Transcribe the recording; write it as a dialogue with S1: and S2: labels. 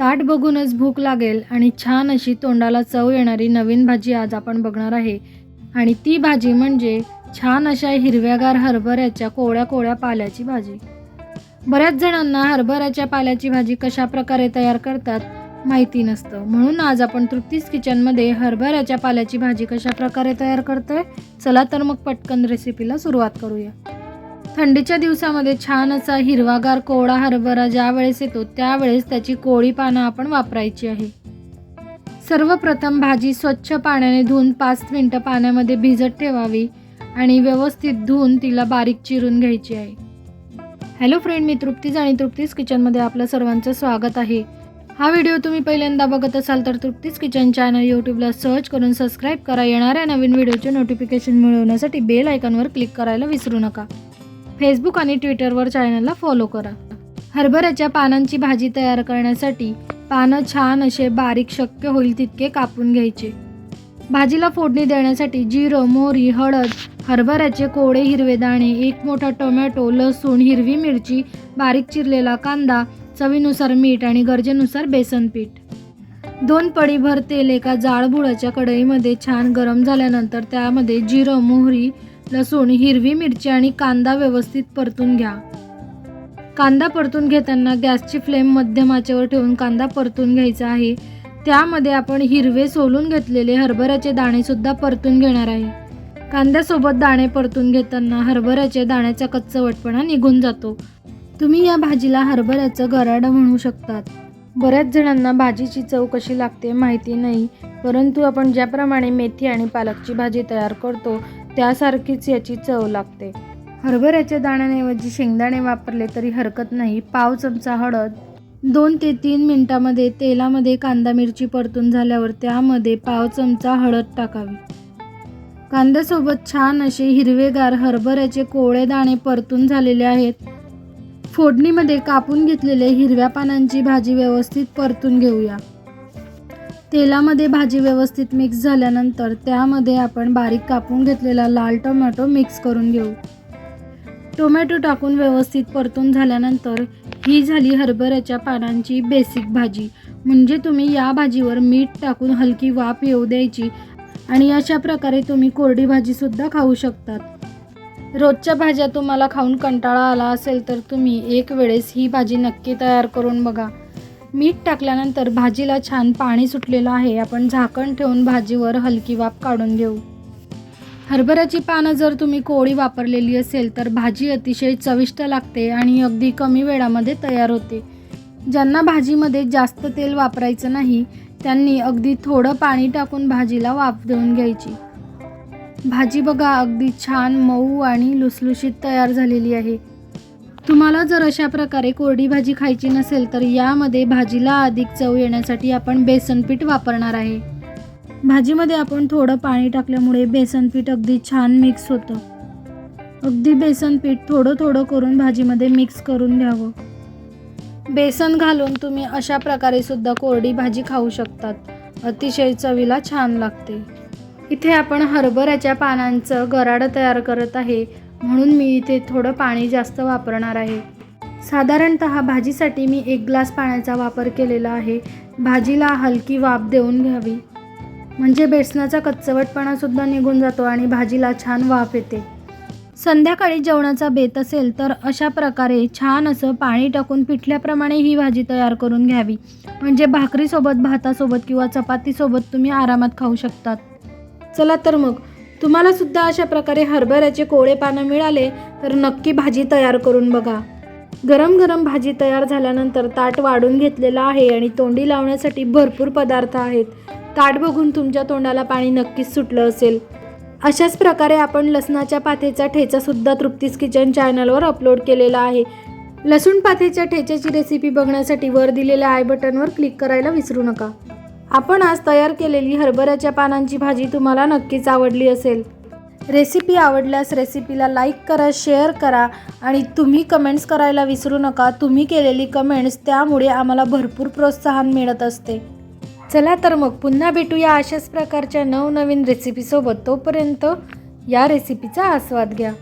S1: ताट बघूनच भूक लागेल आणि छान अशी तोंडाला चव येणारी नवीन भाजी आज आपण बघणार आहे. आणि ती भाजी म्हणजे छान अशा हिरव्यागार हरभऱ्याच्या कोळ्या कोळ्या पाल्याची भाजी. बऱ्याच जणांना हरभऱ्याच्या पाल्याची भाजी कशा प्रकारे तयार करतात माहिती नसतं. म्हणून आज आपण तृप्तीस किचनमध्ये हरभऱ्याच्या पाल्याची भाजी कशा प्रकारे तयार करतोय? चला तर मग पटकन रेसिपीला सुरुवात करूया. थंडीच्या दिवसामध्ये छान असा हिरवागार कोवळा हरभरा ज्या वेळेस येतो त्यावेळेस त्याची कोळी पानं आपण वापरायची आहे. सर्वप्रथम भाजी स्वच्छ पाण्याने धुवून पाच मिनटं पाण्यामध्ये भिजत ठेवावी आणि व्यवस्थित धुवून तिला बारीक चिरून घ्यायची आहे. हॅलो फ्रेंड मी तृप्तीज आणि तृप्तीज किचनमध्ये आपलं सर्वांचं स्वागत आहे. हा व्हिडिओ तुम्ही पहिल्यांदा बघत असाल तर तृप्तीज किचन चॅनल यूट्यूबला सर्च करून सबस्क्राईब करा. येणाऱ्या नवीन व्हिडिओचे नोटिफिकेशन मिळवण्यासाठी बेल आयकॉनवर क्लिक करायला विसरू नका. फेसबुक आणि ट्विटरवर चॅनलला फॉलो करा. हरभऱ्याच्या पानांची भाजी तयार करण्यासाठी पानं छान असे बारीक शक्य होईल तितके कापून घ्यायचे. भाजीला फोडणी देण्यासाठी जिरं मोहरी हळद हरभऱ्याचे कोडे हिरवे दाणे एक मोठा टोमॅटो लसूण हिरवी मिरची बारीक चिरलेला कांदा चवीनुसार मीठ आणि गरजेनुसार बेसन पीठ. दोन पडीभर तेल एका जाळबुळाच्या कढईमध्ये छान गरम झाल्यानंतर त्यामध्ये जिरं मोहरी लसूण हिरवी मिरची आणि कांदा व्यवस्थित परतून घ्या. कांदा परतून घेताना गॅसची फ्लेम मध्यम आचेवर ठेवून कांदा परतून घ्यायचा आहे. त्यामध्ये आपण हिरवे सोलून घेतलेले हरभऱ्याचे दाणेसुद्धा परतून घेणार आहे. कांद्यासोबत दाणे परतून घेताना हरभऱ्याचे दाण्याचा कच्चवटपणा निघून जातो. तुम्ही या भाजीला हरभऱ्याचं गराडं म्हणू शकतात. बऱ्याच जणांना भाजीची चव कशी लागते माहिती नाही परंतु आपण ज्याप्रमाणे मेथी आणि पालकची भाजी तयार करतो त्यासारखीच याची चव लागते. हरभऱ्याच्या दाण्याऐवजी शेंगदाणे वापरले तरी हरकत नाही. पाव चमचा हळद दोन ते तीन मिनिटामध्ये तेलामध्ये कांदा मिरची परतून झाल्यावर त्यामध्ये पाव चमचा हळद टाकावी. कांद्यासोबत छान असे हिरवेगार हरभऱ्याचे कोवळे दाणे परतून झालेले आहेत. फोडणीमध्ये कापून घेतलेले हिरव्या पानांची भाजी व्यवस्थित परतून घेऊया. तेलामध्ये भाजी व्यवस्थित मिक्स झाल्यानंतर त्यामध्ये आपण बारीक कापून घेतलेला लाल टोमॅटो मिक्स करून घेऊ. टोमॅटो टाकून व्यवस्थित परतून झाल्यानंतर ही झाली हरभऱ्याच्या पानांची बेसिक भाजी. म्हणजे तुम्ही या भाजीवर मीठ टाकून हलकी वाफ येऊ द्यायची आणि अशा प्रकारे तुम्ही कोरडी भाजीसुद्धा खाऊ शकतात. रोजच्या भाज्या तुम्हाला खाऊन कंटाळा आला असेल तर तुम्ही एक वेळेस ही भाजी नक्की तयार करून बघा. मीठ टाकल्यानंतर भाजीला छान पाणी सुटलेलं आहे. आपण झाकण ठेवून भाजीवर हलकी वाफ काढून घेऊ. हरभऱ्याची पानं जर तुम्ही कोळी वापरलेली असेल तर भाजी अतिशय चविष्ट लागते आणि अगदी कमी वेळामध्ये तयार होते. ज्यांना भाजीमध्ये जास्त तेल वापरायचं नाही त्यांनी अगदी थोडं पाणी टाकून भाजीला वाफ देऊन घ्यायची. भाजी बघा अगदी छान मऊ आणि लुसलुशीत तयार झालेली आहे. तुम्हाला जर अशा प्रकारे कोरडी भाजी खायची नसेल तर यामध्ये भाजीला अधिक चव येण्यासाठी आपण बेसन पीठ वापरणार आहे. भाजीमध्ये आपण थोडं पाणी टाकल्यामुळे बेसन पीठ अगदी छान मिक्स होतं. अगदी बेसन पीठ थोडं थोडं करून भाजीमध्ये मिक्स करून घ्यावं. बेसन घालून तुम्ही अशा प्रकारे सुद्धा कोरडी भाजी खाऊ शकतात. अतिशय चवीला छान लागते. इथे आपण हरभऱ्याच्या पानांचं गराडं तयार करत आहे. म्हणून मी इथे थोडं पाणी जास्त वापरणार आहे. साधारणत भाजीसाठी मी एक ग्लास पाण्याचा वापर केलेला आहे. भाजीला हलकी वाफ देऊन घ्यावी. म्हणजे बेसनाचा कच्चवटपणासुद्धा निघून जातो आणि भाजीला छान वाफ येते. संध्याकाळी जेवणाचा बेत असेल तर अशा प्रकारे छान असं पाणी टाकून पिठल्याप्रमाणे ही भाजी तयार करून घ्यावी. म्हणजे भाकरीसोबत भातासोबत किंवा चपातीसोबत तुम्ही आरामात खाऊ शकतात. चला तर मग तुम्हाला सुद्धा अशा प्रकारे हरभऱ्याचे कोळे पानं मिळाले तर नक्की भाजी तयार करून बघा. गरम गरम भाजी तयार झाल्यानंतर ताट वाढून घेतलेलं आहे आणि तोंडी लावण्यासाठी भरपूर पदार्थ आहेत. ताट बघून तुमच्या तोंडाला पाणी नक्कीच सुटलं असेल. अशाच प्रकारे आपण लसणाच्या पाथेचा ठेचासुद्धा तृप्तीस किचन चॅनलवर अपलोड केलेला आहे. लसूण पाथेच्या ठेच्याची रेसिपी बघण्यासाठी वर दिलेल्या आय बटनवर क्लिक करायला विसरू नका. आपण आज तयार केलेली हरभऱ्याच्या पानांची भाजी तुम्हाला नक्कीच आवडली असेल. रेसिपी आवडल्यास रेसिपीला लाईक करा शेअर करा आणि तुम्ही कमेंट्स करायला विसरू नका. तुम्ही केलेली कमेंट्स त्यामुळे आम्हाला भरपूर प्रोत्साहन मिळत असते. चला तर मग पुन्हा भेटूया अशाच प्रकारच्या नवनवीन रेसिपीसोबत. तोपर्यंत या रेसिपीचा आस्वाद घ्या.